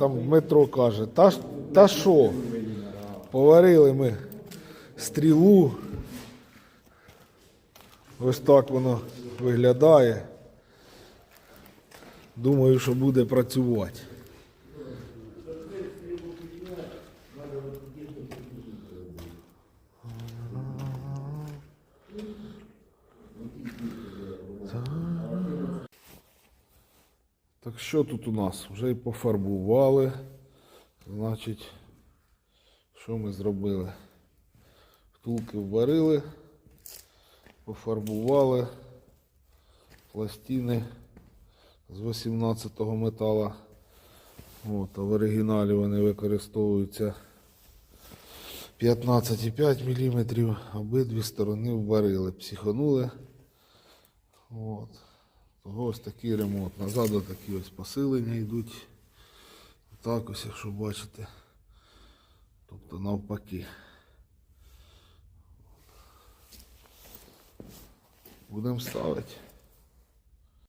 там Дмитро каже, та, та що? Поварили ми стрілу. Ось так воно виглядає. Думаю, що буде працювати. Так що тут у нас? Вже і пофарбували. Значить, що ми зробили? Втулки вварили, пофарбували пластини з 18-го метала. От, а в оригіналі вони використовуються 15,5 мм. Обидві сторони вварили, психанули. От. Того ось такий ремонт. Назад такі ось посилення йдуть. Так ось, якщо бачите. Тобто навпаки. Будемо ставити.